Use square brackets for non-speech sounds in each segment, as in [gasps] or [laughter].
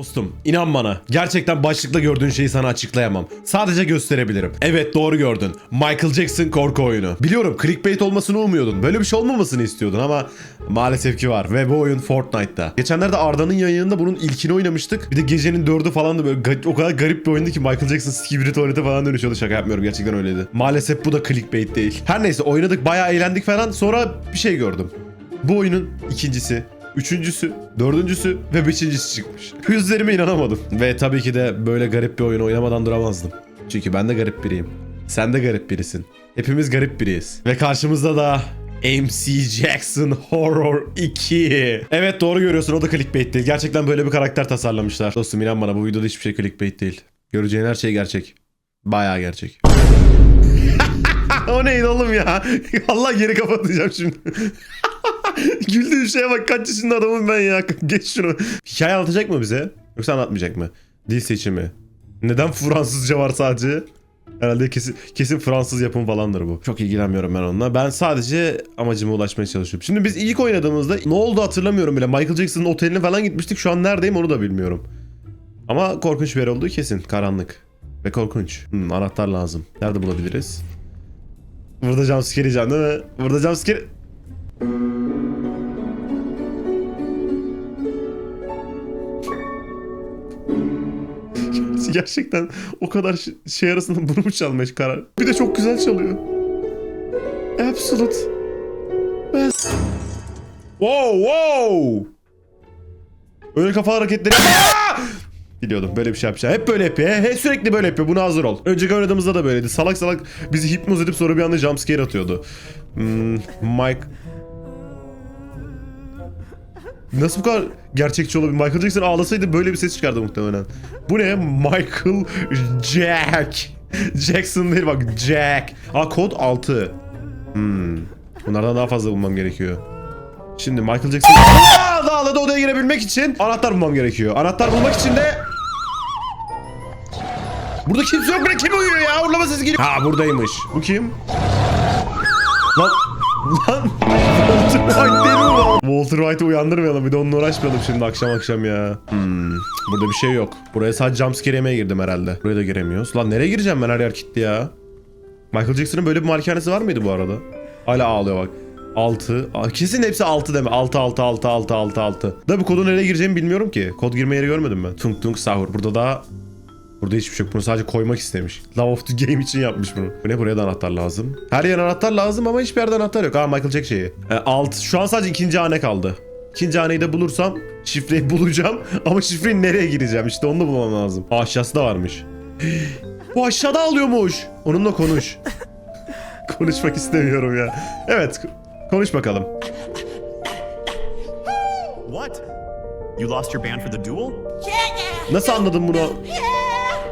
Dostum inan bana gerçekten başlıkta gördüğün şeyi sana açıklayamam. Sadece gösterebilirim. Evet doğru gördün. Michael Jackson korku oyunu. Biliyorum clickbait olmasını umuyordun. Böyle bir şey olmamasını istiyordun ama maalesef ki var. Ve bu oyun Fortnite'ta. Geçenlerde Arda'nın yayınında bunun ilkini oynamıştık. Bir de gecenin dördü falan da böyle o kadar garip bir oyundu ki Michael Jackson skibidi tuvalete falan dönüşüyordu. Şaka yapmıyorum gerçekten öyleydi. Maalesef bu da clickbait değil. Her neyse oynadık bayağı eğlendik falan. Sonra bir şey gördüm. Bu oyunun ikincisi, üçüncüsü, dördüncüsü ve beşincisi çıkmış. Gözlerime inanamadım. Ve tabii ki de böyle garip bir oyun oynamadan duramazdım. Çünkü ben de garip biriyim. Sen de garip birisin. Hepimiz garip biriyiz. Ve karşımızda da MC Jackson Horror 2. Evet doğru görüyorsun o da clickbait değil. Gerçekten böyle bir karakter tasarlamışlar. Dostum inan bana bu videoda hiçbir şey clickbait değil. Göreceğin her şey gerçek. Bayağı gerçek. [laughs] o neydi oğlum ya? [laughs] Allah geri kapatacağım şimdi. [laughs] [laughs] Güldüğü şeye bak kaç yaşında adamım ben ya. [laughs] Geç şunu. Hikaye anlatacak mı bize? Yoksa anlatmayacak mı? Dil seçimi. Neden Fransızca var sadece? Herhalde kesin, kesin Fransız yapım falandır bu. Çok ilgilenmiyorum ben onunla. Ben sadece amacıma ulaşmaya çalışıyorum. Şimdi biz ilk oynadığımızda ne oldu hatırlamıyorum bile. Michael Jackson'ın oteline falan gitmiştik. Şu an neredeyim onu da bilmiyorum. Ama korkunç bir yer olduğu kesin. Karanlık. Ve korkunç. Hmm, anahtar lazım. Nerede bulabiliriz? Burada jumpscare yiyeceğim değil mi? Burada jumpscare... [laughs] Gerçekten o kadar şey arasında [laughs] bunu mu çalmaya karar? Bir de çok güzel çalıyor. Absolute. Best. Wow wow. Öyle kafa hareketleri. Biliyordum böyle bir şey yapacağım. Hep böyle yapıyor. He, sürekli böyle yapıyor. Buna hazır ol. Önceki oynadığımızda da böyleydi. Salak salak bizi hipnoz edip sonra bir anda jumpscare atıyordu. Hmm, Mike... Nasıl bu kadar gerçekçi olabilir? Michael Jackson ağlasaydı böyle bir ses çıkardı muhtemelen. Bu ne? Michael Jack. Jackson değil bak Jack. Aa kod 6. Hmm. Bunlardan daha fazla bulmam gerekiyor. Şimdi Michael Jackson Aa, dağladı odaya girebilmek için anahtar bulmam gerekiyor. Anahtar bulmak için de Burada kimse yok. Burada kim uyuyor ya? Urlama sesi geliyor. Ha buradaymış. Bu kim? Lan Lan Walter White değil mi lan? Walter White'ı uyandırmayalım bir de onunla uğraşmayalım şimdi akşam akşam ya. Hmm, burada bir şey yok. Buraya sadece jumpscare yemeye girdim herhalde. Buraya da giremiyoruz. Lan nereye gireceğim ben her yer kilitli ya. Michael Jackson'ın böyle bir malikanesi var mıydı bu arada? Hala ağlıyor bak. 6. Kesin hepsi 6 deme. 6 6 6 6 6 6. Da bu kodun nereye gireceğimi bilmiyorum ki. Kod girme yeri görmedim ben. Tung tung sahur. Burada da Burada hiçbir şey yok. Bunu sadece koymak istemiş. Love of the Game için yapmış bunu. Bu ne? Buraya da anahtar lazım. Her yer anahtar lazım ama hiçbir yerde anahtar yok. Aa Michael Jack şeyi. E, alt. Şu an sadece ikinci hane kaldı. İkinci haneyi de bulursam şifreyi [laughs] bulacağım. Ama şifreyi nereye gireceğim? İşte onu da bulmam lazım. Aa, aşağısı da varmış. [gasps] Bu aşağıda alıyormuş. Onunla konuş. [laughs] Konuşmak istemiyorum ya. Evet. Konuş bakalım. What? You lost your band for the duel? Nasıl anladın bunu?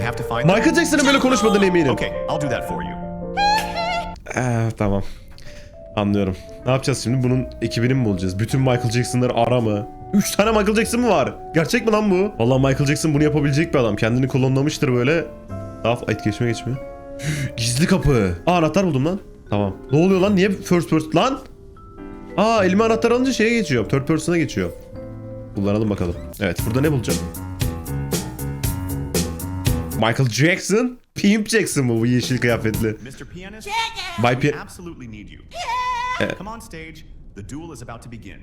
I have to find Michael. Jackson'ın böyle konuşmadığını eminim. Okay, I'll do that for you. Ee, tamam. Anlıyorum. Ne yapacağız şimdi? Bunun ekibini mi bulacağız? Bütün Michael Jackson'ları ara mı? 3 tane Michael Jackson mı var? Gerçek mi lan bu? Vallahi Michael Jackson bunu yapabilecek bir adam. Kendini klonlamıştır böyle. Daha Ay geçme geçme. [gasps] Gizli kapı. Aa anahtar buldum lan. Tamam. Ne oluyor lan? Niye first person? Lan! Aa elime anahtar alınca şeye geçiyor. Third person'a geçiyor. Kullanalım bakalım. Evet burada ne bulacağım? Michael Jackson? Pimp Jackson mı bu yeşil kıyafetli? Mr. Pianist, Bay Pi- absolutely need you. Come on stage. The duel is about to begin.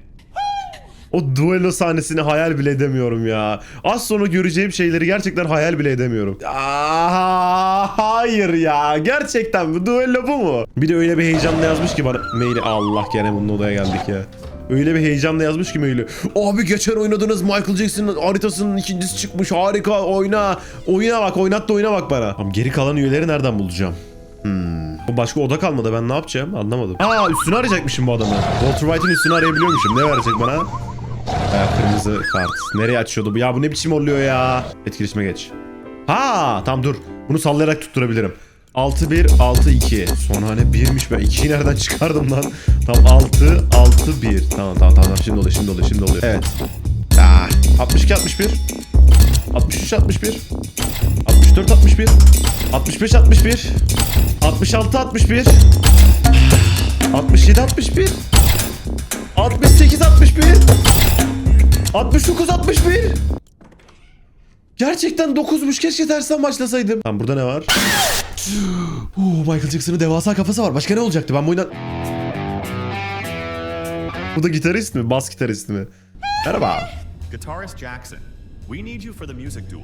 O duello sahnesini hayal bile edemiyorum ya. Az sonra göreceğim şeyleri gerçekten hayal bile edemiyorum. Aa, hayır ya. Gerçekten bu duello bu mu? Bir de öyle bir heyecanla yazmış ki bana maili. Allah gene bunun odaya geldik ya. Öyle bir heyecanla yazmış ki maili. Abi geçen oynadığınız Michael Jackson'ın haritasının ikincisi çıkmış. Harika oyna. Oyuna bak oynat da oyna bak bana. Tamam, geri kalan üyeleri nereden bulacağım? Hmm. Başka oda kalmadı ben ne yapacağım anlamadım. Aa üstünü arayacakmışım bu adamı. Walter White'ın üstünü arayabiliyormuşum. Ne verecek bana? Ee, kırmızı kart. Nereye açıyordu bu? Ya bu ne biçim oluyor ya? Etkileşime geç. Ha tamam dur. Bunu sallayarak tutturabilirim. 6-1, 6-2. Son hane 1'miş ben. 2'yi nereden çıkardım lan? Tamam 6, 6-1. Tamam tamam tamam. Şimdi oluyor, şimdi oluyor, şimdi oluyor. Evet. Ah, 62, 61. 63, 61. 64, 61. 65, 61. 66, 61. 67, 61. 68, 61. 69 61. Gerçekten 9'muş keşke tersten başlasaydım. Tamam burada ne var? [gasps] Oo, Michael Jackson'ın devasa kafası var. Başka ne olacaktı? Ben bu oyundan... Bu da gitarist mi? Bas gitarist mi? Merhaba. Guitarist Jackson, we need you for the music duel.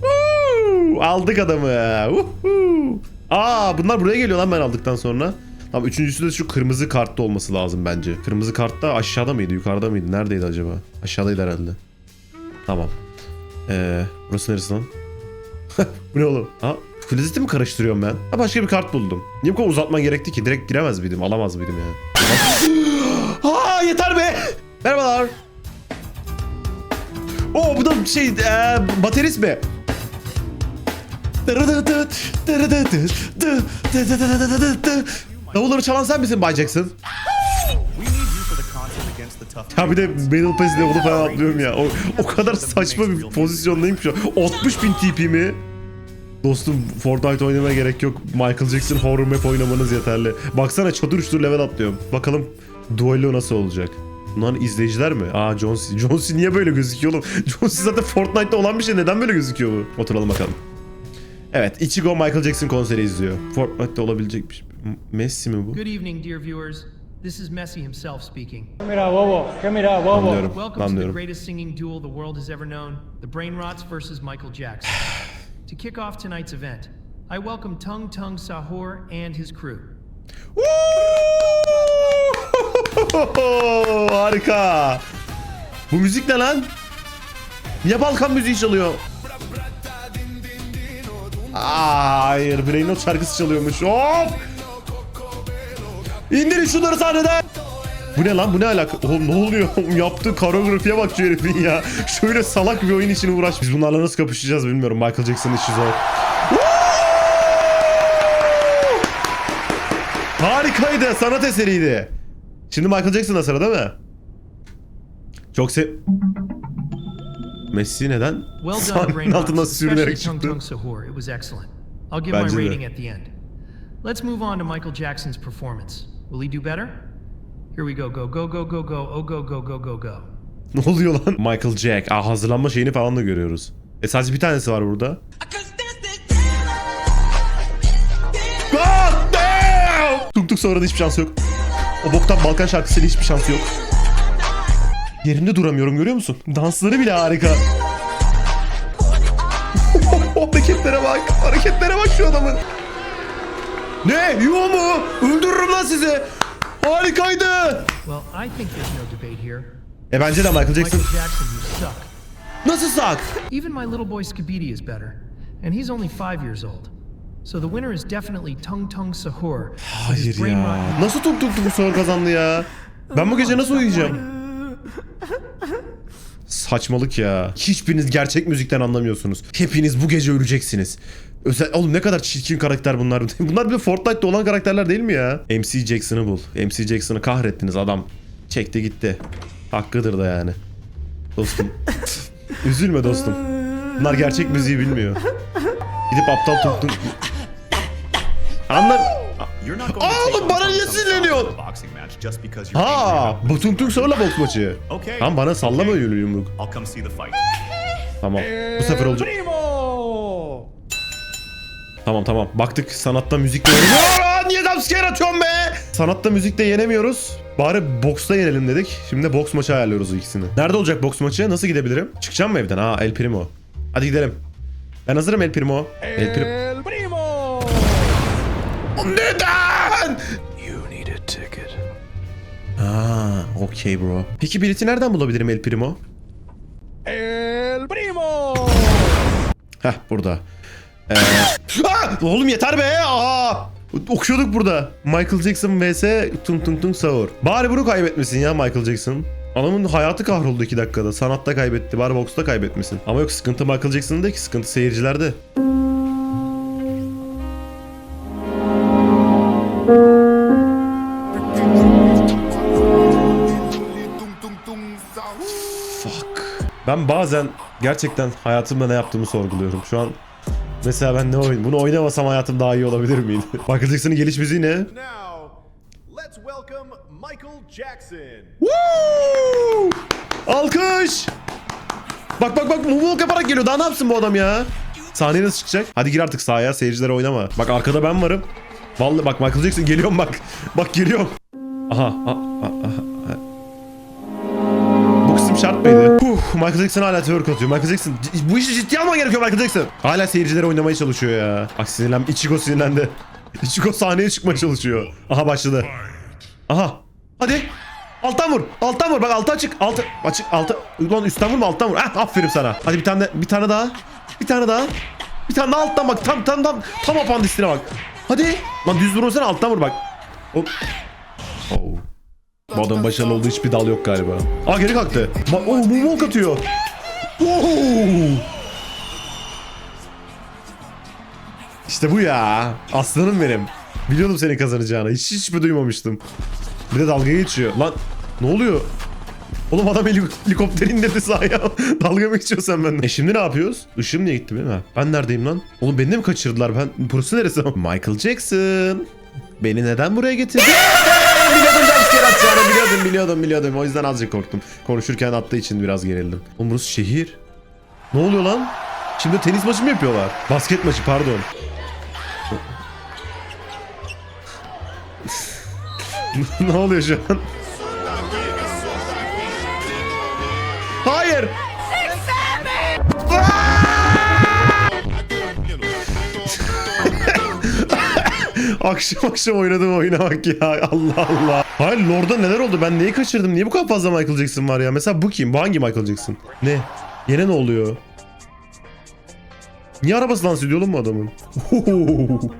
Woo! Aldık adamı. Woohoo! Aa bunlar buraya geliyor lan ben aldıktan sonra. Tamam üçüncüsü de şu kırmızı kartta olması lazım bence. Kırmızı kartta aşağıda mıydı yukarıda mıydı? Neredeydi acaba? Aşağıdaydı herhalde. Tamam. Ee, burası neresi lan? [laughs] bu ne oğlum? Ha, klozeti mi karıştırıyorum ben? Ha, başka bir kart buldum. Niye bu kadar uzatman gerekti ki? Direkt giremez miydim? Alamaz mıydım yani? [gasps] ha yeter be! Merhabalar. Oo bu da şey ee, baterist mi? Davulları çalan sen misin Bay Jackson? Ya bir de Battle Pass'de onu falan atlıyorum ya. O, o kadar saçma bir pozisyondayım ki şu an. 60 bin TP mi? Dostum Fortnite oynamaya gerek yok. Michael Jackson horror map oynamanız yeterli. Baksana çadır uçtur level atlıyorum. Bakalım duello nasıl olacak? Bunlar izleyiciler mi? Aa John C. John C niye böyle gözüküyor oğlum? [laughs] John C zaten Fortnite'da olan bir şey. Neden böyle gözüküyor bu? Oturalım bakalım. Evet, Ichigo Michael Jackson konseri izliyor. Fortnite'da olabilecek bir şey. Messi mi bu? Good evening, dear viewers. This is Messi himself speaking. ¿Qué mira, bobo? ¿Qué mira, bobo? Anlıyorum, Welcome to the anlıyorum. greatest singing duel the world has ever known the Brain Rots versus Michael Jackson. [sighs] to kick off tonight's event, I welcome Tung Tung Sahur and his crew. Woo! [laughs] Harika. Bu müzik ne lan? Niye Balkan müziği çalıyor? Aa, hayır, Brain Not şarkısı çalıyormuş. Hop! İndirin şunları sahneden. Bu ne lan? Bu ne alaka? Oğlum ne oluyor? [laughs] Yaptığı koreografiye bak şu herifin ya. Şöyle salak bir oyun için uğraş. Biz bunlarla nasıl kapışacağız bilmiyorum. Michael Jackson'ın işi zor. Harikaydı. Sanat eseriydi. Şimdi Michael Jackson'da sıra değil mi? Çok se... Messi neden? Sahnenin altından sürünerek çıktı. Bence my de. rating at the end. Let's move on to Michael Jackson's performance. Will he do better? Here we go. Go, go, go, go, go. Oh, go, go, go, go, go. Ne oluyor lan? Michael Jack. Aa, hazırlanma şeyini falan da görüyoruz. E sadece bir tanesi var burada. God damn! Tuk tuk sonra da hiçbir şansı yok. O boktan Balkan şarkısıyla hiçbir şansı yok. Yerimde duramıyorum görüyor musun? Dansları bile harika. [laughs] hareketlere bak. Hareketlere bak şu adamın. Ne? Yuva mu? Öldürürüm lan sizi. Harikaydı. Well, I think there's no debate here. E bence de Michael Jackson. Nasıl sak? Even my little boy Skibidi is better, and he's only five years old. So the winner is definitely Tung Tung Sahur. Hayır ya. Nasıl tuk tuk sonra kazandı ya? Ben bu gece nasıl uyuyacağım? Saçmalık ya. Hiçbiriniz gerçek müzikten anlamıyorsunuz. Hepiniz bu gece öleceksiniz. Özel, oğlum ne kadar çirkin karakter bunlar. [laughs] Bunlar bir de Fortnite'da olan karakterler değil mi ya? MC Jackson'ı bul. MC Jackson'ı kahrettiniz adam. Çekti gitti. Hakkıdır da yani. Dostum. [laughs] Üzülme dostum. Bunlar gerçek müziği bilmiyor. Gidip aptal tuk tuk... Anla... You're not going Aa, to take oğlum bana niye sinirleniyorsun? Ha, bu tung tung sonra boks maçı. Tamam bana sallama öyle yumruk. Tamam. Bu sefer olacak. Tamam tamam. Baktık sanatta müzikle. [laughs] Aa, niye jumpscare atıyorum be? Sanatta müzikle yenemiyoruz. Bari boksta yenelim dedik. Şimdi boks maçı ayarlıyoruz ikisini. Nerede olacak boks maçı? Nasıl gidebilirim? Çıkacağım mı evden? Ha El Primo. Hadi gidelim. Ben hazırım El Primo. El Primo. ¡El primo! Neden? Aa, okey bro. Peki bileti nereden bulabilirim El Primo? ¡El primo! Heh burada. [laughs] Ee... Oğlum yeter be! Aa! Okuyorduk burada. Michael Jackson vs Tung Tung Tung Sahur. Bari bunu kaybetmesin ya Michael Jackson. Adamın hayatı kahroldu 2 dakikada. Sanatta kaybetti. Bari boksta kaybetmesin. Ama yok sıkıntı Michael Jackson'da değil ki. Sıkıntı seyircilerde. Fuck. Ben bazen gerçekten hayatımda ne yaptığımı sorguluyorum. Şu an mesela ben ne oyun? Bunu oynamasam hayatım daha iyi olabilir miydi? [laughs] Michael Jackson'ın geliş müziği ne? Now, let's welcome Michael Jackson. Woo! Alkış! Bak bak bak moonwalk yaparak geliyor. Daha ne yapsın bu adam ya? Sahneye nasıl çıkacak? Hadi gir artık sahaya. Seyircilere oynama. Bak arkada ben varım. Vallahi bak Michael Jackson geliyorum bak. [laughs] Bak geliyorum. Aha. aha, aha, aha. Bu kısım şart mıydı? Michael Jackson hala twerk atıyor. Michael Jackson bu işi ciddiye alman gerekiyor Michael Jackson. Hala seyircilere oynamaya çalışıyor ya. Bak sinirlen. Ichigo sinirlendi. [laughs] Ichigo sahneye çıkmaya çalışıyor. Aha başladı. Aha. Hadi. Alttan vur. Alttan vur. Bak alttan açık. Altı açık. Altı. Ulan üstten vurma alttan vur. Ah aferin sana. Hadi bir tane bir tane daha. Bir tane daha. Bir tane daha alttan bak. Tam tam tam tam apandisine bak. Hadi. Lan düz vursana alttan vur bak. Hop. Oh. Bu adamın başarılı olduğu hiçbir dal yok galiba. Aa geri kalktı. Bak oh moonwalk atıyor. Oh. İşte bu ya. Aslanım benim. Biliyordum senin kazanacağını. Hiç hiç mi duymamıştım. Bir de dalga geçiyor. Lan ne oluyor? Oğlum adam helik- helikopteri indirdi sahaya. [laughs] dalga mı geçiyorsun sen benimle? E şimdi ne yapıyoruz? Işığım niye gitti benim ha? Ben neredeyim lan? Oğlum beni de mi kaçırdılar? Ben burası neresi? [laughs] Michael Jackson. Beni neden buraya getirdin? [laughs] atacağını biliyordum biliyordum biliyordum. O yüzden azıcık korktum. Konuşurken attığı için biraz gerildim. Oğlum şehir. Ne oluyor lan? Şimdi tenis maçı mı yapıyorlar? Basket maçı pardon. [laughs] ne oluyor şu an? Hayır. [laughs] akşam akşam oynadım oyuna bak ya Allah Allah. Hayır Lord'a neler oldu ben neyi kaçırdım niye bu kadar fazla Michael Jackson var ya mesela bu kim bu hangi Michael Jackson ne yine ne oluyor Niye arabası dans ediyor oğlum bu adamın? [laughs]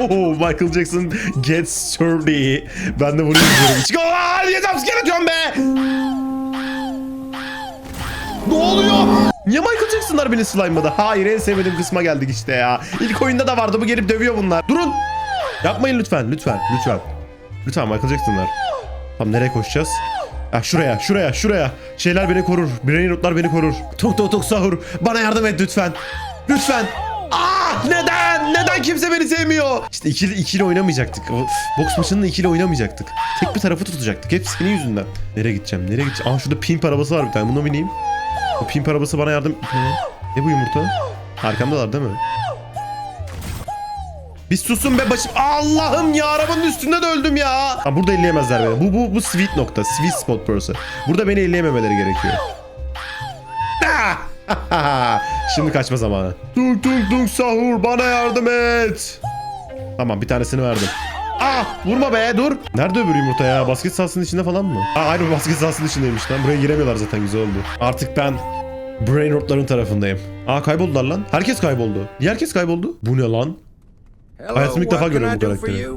Oh, Michael Jackson gets sturdy. Ben de bunu izliyorum. Çık Aa, niye jumpscare atıyorum be? Ne oluyor? Niye Michael Jackson'lar beni slime'ladı? Hayır en sevmediğim kısma geldik işte ya. İlk oyunda da vardı bu gelip dövüyor bunlar. Durun. Yapmayın lütfen lütfen lütfen. Lütfen Michael Jackson'lar. Tamam nereye koşacağız? Ah şuraya şuraya şuraya. Şeyler beni korur. Brain rotlar beni korur. Tok tok tok sahur. Bana yardım et lütfen. Lütfen. Ah neden? Neden kimse beni sevmiyor? İşte ikili, ikili oynamayacaktık. Boks maçında ikili oynamayacaktık. Tek bir tarafı tutacaktık. Hep senin yüzünden. Nereye gideceğim? Nereye gideceğim? Aa şurada pimp arabası var bir tane. Buna bineyim. O pimp arabası bana yardım... Ne bu yumurta? Arkamdalar değil mi? Bir susun be başım. Allah'ım ya arabanın üstünde de öldüm ya. Ha, burada elleyemezler beni. Bu bu bu sweet nokta. Sweet spot burası. Burada beni elleyememeleri gerekiyor. [laughs] Şimdi kaçma zamanı. Tung tung tung sahur bana yardım et. Tamam bir tanesini verdim. Ah vurma be dur. Nerede öbür yumurta ya? Basket sahasının içinde falan mı? Aa hayır basket sahasının içindeymiş lan. Buraya giremiyorlar zaten güzel oldu. Artık ben Brain rotların tarafındayım. Aa kayboldular lan. Herkes kayboldu. Niye herkes kayboldu? Bu ne lan? Hello, Hayatımda ilk defa görüyorum bu karakteri.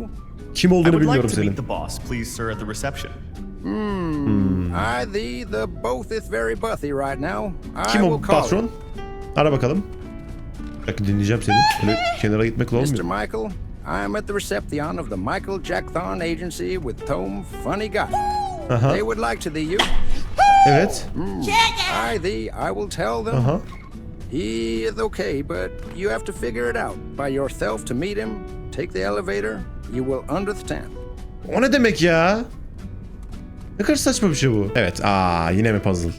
Kim olduğunu bilmiyorum to senin. meet the boss, please, sir, at the reception. I, thee, the both is very buthy right now. I Kim o will call patron? Ara bakalım. Dakika dinleyeceğim seni. Böyle kenara gitmekle you. Mr. olmuyor. Michael, I am at the reception of the Michael Jackthon Agency with Tom Funny Guy. Aha. They would like to thee you. Evet. I, thee, I will tell them. Aha. He is okay, but you have to figure it out by yourself to meet him. Take the elevator. You will understand. O ne demek ya? Ne kadar saçma bir şey bu. Evet. Aa yine mi puzzle?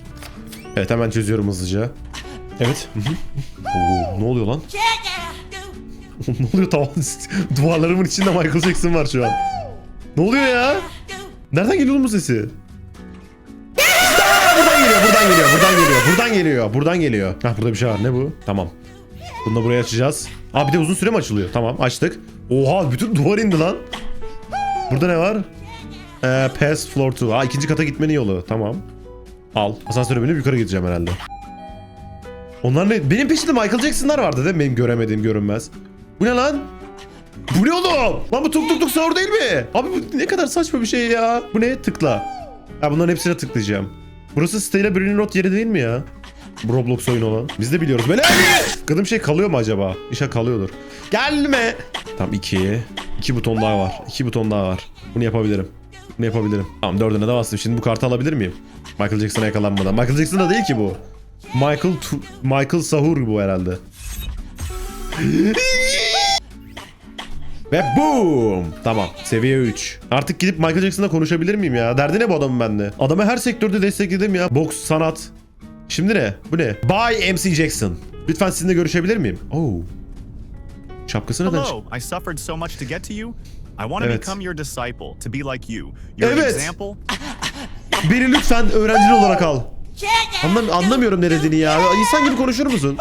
Evet hemen çözüyorum hızlıca. Evet. Oo, ne oluyor lan? [laughs] ne oluyor tamam. Duvarlarımın içinde Michael Jackson var şu an. Ne oluyor ya? Nereden geliyor bu sesi? Buradan geliyor, buradan geliyor. Hah burada bir şey var. Ne bu? Tamam. Bunu da buraya açacağız. Aa bir de uzun süre mi açılıyor? Tamam açtık. Oha bütün duvar indi lan. Burada ne var? Ee, pass floor 2. Aa ikinci kata gitmenin yolu. Tamam. Al. Asansöre binip yukarı gideceğim herhalde. Onlar ne? Benim peşimde Michael Jackson'lar vardı değil mi? Benim göremediğim görünmez. Bu ne lan? Bu ne oğlum? Lan bu tuk tuk tuk sahur değil mi? Abi bu ne kadar saçma bir şey ya. Bu ne? Tıkla. Ha bunların hepsine tıklayacağım. Burası Stella Brain Rot yeri değil mi ya? Roblox oyunu olan. Biz de biliyoruz. Böyle Tıkladığım şey kalıyor mu acaba? İşe kalıyordur. Gelme. Tamam iki. İki buton daha var. İki buton daha var. Bunu yapabilirim. Bunu yapabilirim. Tamam dördüne de bastım. Şimdi bu kartı alabilir miyim? Michael Jackson'a yakalanmadan. Michael Jackson da değil ki bu. Michael Tu- Michael Sahur bu herhalde. Ve boom. Tamam. Seviye 3. Artık gidip Michael Jackson'la konuşabilir miyim ya? Derdi ne bu adamın bende? Adamı her sektörde destekledim ya. Boks, sanat, Şimdi ne? Bu ne? Bye MC Jackson. Lütfen sizinle görüşebilir miyim? Oo. Şapkası neden Hello, I suffered so much to get to you. I want to Evet. become your disciple, to be like you. You're an Evet. example. Beni lütfen öğrencin olarak al. Anlam anlamıyorum ne dediğini ya. İnsan gibi konuşur musun?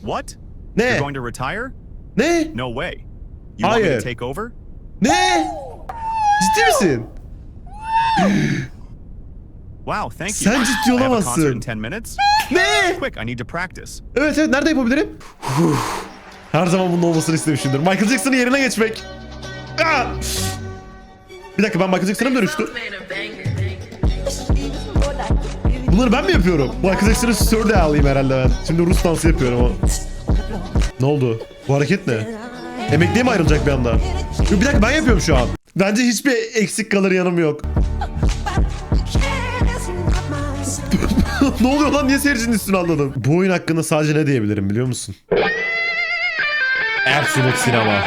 What? Ne? You're going to retire? Ne? No way. You want me Hayır. to take over? Ne? Ciddi misin? Wow, thank you. Sen ciddi I have a olamazsın. concert in 10 minutes. Ne? Quick, I need to practice. Evet evet nerede yapabilirim? Her zaman bunun olmasını istemişimdir. Michael Jackson'ın yerine geçmek. Bir dakika ben Michael Jackson'a mı dönüştüm? Bunları ben mi yapıyorum? Michael Jackson'ın Sir de alayım herhalde ben. Şimdi Rus dansı yapıyorum ama. Ne oldu? Bu hareket ne? Emekliye mi ayrılacak bir anda? Bir dakika ben yapıyorum şu an. Bence hiçbir eksik kalır yanım yok. [laughs] ne oluyor lan? Niye seyircinin üstüne anladım? Bu oyun hakkında sadece ne diyebilirim biliyor musun? Absolut sinema.